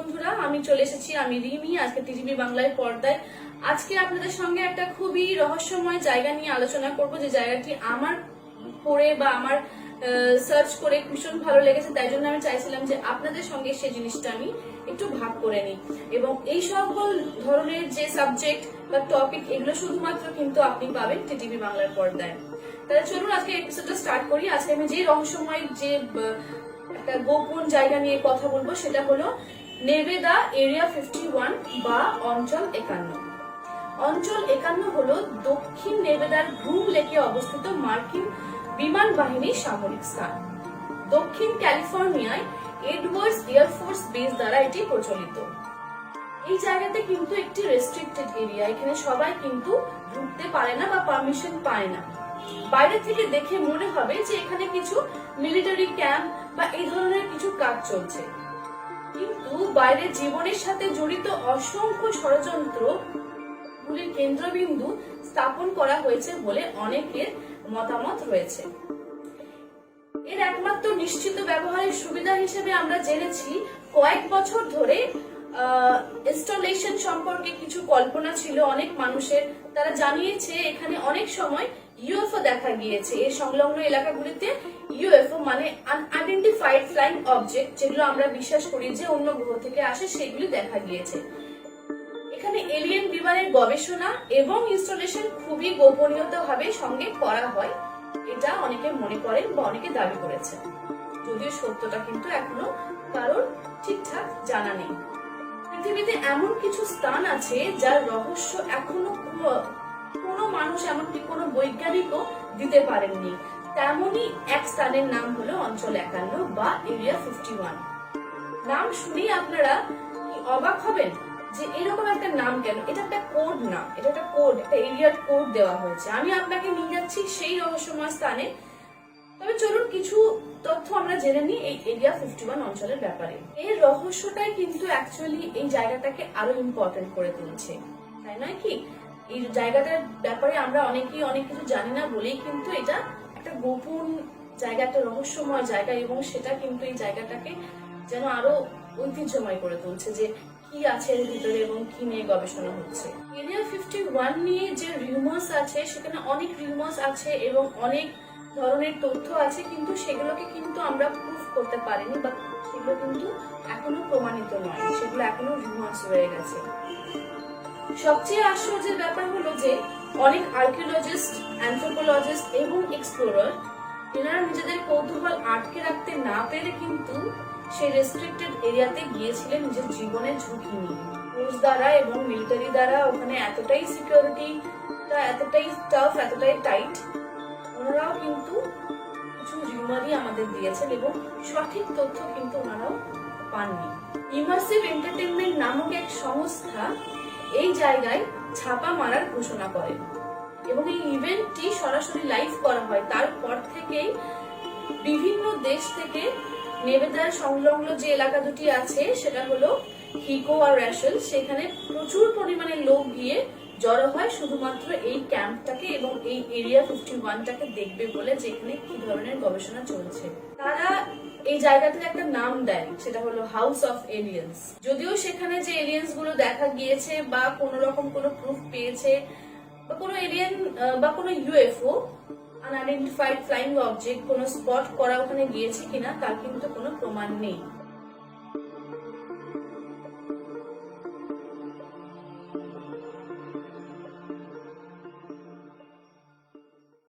বন্ধুরা, আমি চলে এসেছি আমি রিমি, আজকে টিভি বাংলায় পর্দায়। আজকে আপনাদের সঙ্গে একটা খুবই রহস্যময় জায়গা নিয়ে আলোচনা করব, যে জায়গাটি আমার পড়ে বা আমার সার্চ করে ভীষণ ভালো লেগেছে, তাই জন্য আমি চাইছিলাম যে আপনাদের সঙ্গে সেই জিনিসটা আমি একটু ভাগ করে নিই। এবং এই সকল ধরনের যে সাবজেক্ট বা টপিক এগুলো শুধুমাত্র কিন্তু আপনি পাবেন টিভি বাংলার পর্দায়। তাহলে চলুন আজকে এপিসোডটা স্টার্ট করি। আজকে আমি যে রহস্যময় যে একটা গোপন জায়গা নিয়ে কথা বলব, সেটা হলো নেবেদা এরিয়া ফিফটি ওয়ান বা অঞ্চল একান্ন। অঞ্চল একান্ন হলো দক্ষিণ নেবেদার গ্রুম লেকে অবস্থিত মার্কিন বিমান বাহিনীর সামরিক স্থান। দক্ষিণ ক্যালিফোর্নিয়ায় এডওয়ার্ডস এয়ারফোর্স বেস দ্বারা এটি প্রচলিত। এই জায়গাতে কিন্তু একটি রেস্ট্রিক্টেড এরিয়া এখানে সবাই কিন্তু ঢুকতে পারে না বা পারমিশন পায় না। বাইরে থেকে দেখে মনে হবে যে এখানে কিছু মিলিটারি ক্যাম্প বা এই ধরনের কিছু কাজ চলছে। কিন্তু বাইরে জীবনের সাথে জড়িত অসংখ্য ষড়যন্ত্র গুলির কেন্দ্রবিন্দু স্থাপন করা হয়েছে বলে অনেকের মতামত রয়েছে। এর একমাত্র নিশ্চিত ব্যবহারের সুবিধা হিসেবে আমরা জেনেছি কয়েক বছর ধরে ইনস্টলেশন সম্পর্কে কিছু কল্পনা ছিল, অনেক মানুষের। তারা জানিয়েছে, এখানে অনেক সময় ইউএফও দেখা গিয়েছে। এই সংলগ্ন এলাকাগুলিতে ইউএফও মানে আনআইডেন্টিফাইড ফ্লাইং অবজেক্ট যেগুলো আমরা বিশ্বাস করি যে অন্য গ্রহ থেকে আসে, সেগুলি দেখা গিয়েছে। এখানে এলিয়েন বিমানের গবেষণা এবং ইনস্টলেশন খুবই গোপনীয়তাভাবে সঙ্গে করা হয়। এটা অনেকে মনে করেন বা অনেকে দাবি করেছে যদিও সত্যটা কিন্তু এখনও কারোর ঠিকঠাক জানা নেই। পৃথিবীতে এমন কিছু স্থান আছে যার রহস্য এখনও কোনো- মানুষ এমনকি কোনো বৈজ্ঞানিকও দিতে পারেননি। তেমনই এক স্থানের নাম হলো অঞ্চল একান্ন বা এরিয়া ফিফটি ওয়ান নাম শুনেই আপনারা অবাক হবেন যে এরকম একটা নাম কেন? এটা একটা কোড না, এটা একটা কোড একটা এরিয়ার কোড দেওয়া হয়েছে। আমি আপনাকে নিয়ে যাচ্ছি সেই রহস্যময় স্থানে তবে চলুন কিছু তথ্য আমরা জেনে নিই এই এরিয়া ফিফটি ওয়ান অঞ্চলের ব্যাপারে। এই রহস্যটাই কিন্তু অ্যাকচুয়ালি এই জায়গাটাকে আরও ইম্পর্টেন্ট করে তুলছে। তাই নয় কি? এই জায়গাটার ব্যাপারে আমরা অনেকেই অনেক কিছু জানি না বলেই কিন্তু এটা একটা গোপন জায়গা, একটা রহস্যময় জায়গা এবং সেটা কিন্তু এই জায়গাটাকে যেন আরও ঐতিহ্যময় করে তুলছে যে কি আছে এর ভিতরে এবং কি নিয়ে গবেষণা হচ্ছে। এরিয়া ফিফটি ওয়ান নিয়ে যে রিউমার্স আছে, সেখানে অনেক রিউমার্স আছে এবং অনেক ধরনের তথ্য আছে, কিন্তু সেগুলোকে কিন্তু আমরা প্রুফ করতে পারিনি বা সেগুলো কিন্তু এখনও প্রমাণিত নয়। সেগুলো এখনও রিউমার্স রয়ে গেছে। সবচেয়ে আশ্চর্যের ব্যাপার হলো যে, অনেক আর্কিওলজিস্ট অ্যান্থ্রোপোলজিস্ট এবং এক্সপ্লোরার এনারা নিজেদের কৌতূহল আটকে রাখতে না পেরে কিন্তু সেই রেস্ট্রিক্টেড এরিয়াতে গিয়েছিলেন নিজের জীবনের ঝুঁকি নিয়ে। পুলিশ দ্বারা এবং মিলিটারি দ্বারা ওখানে এতটাই সিকিউরিটি এতটাই টাফ এতটাই টাইট ওনারাও কিন্তু কিছু রিউমারই আমাদের দিয়েছেন এবং সঠিক তথ্য কিন্তু ওনারাও পাননি। ইমার্সিভ এন্টারটেনমেন্ট নামক এক সংস্থা এই জায়গায় ছাপা মারার ঘোষণা করে এবং এই ইভেন্টটি সরাসরি লাইভ করা হয়। তারপর থেকেই বিভিন্ন দেশ থেকে নেবেদার সংলগ্ন যে এলাকা দুটি আছে, সেটা হলো হিকো আর র্যাশেল সেখানে প্রচুর পরিমাণে লোক গিয়ে জড়ো হয় শুধুমাত্র এই ক্যাম্পটাকে এবং এই এরিয়া ফিফটি ওয়ানটাকে দেখবে বলে যেখানে কি ধরনের গবেষণা চলছে। তারা এই জায়গাটার একটা নাম দেয়, সেটা হলো হাউস অফ এলিয়েন্স যদিও সেখানে যে এলিয়েন্সগুলো দেখা গিয়েছে বা কোনো রকম কোনো প্রুফ পেয়েছে, বা কোনো এলিয়েন বা কোনো ইউএফও আনআইডেন্টিফাইড ফ্লাইং অবজেক্ট কোনো স্পট করা ওখানে গিয়েছে কিনা, তার কিন্তু কোনো প্রমাণ নেই।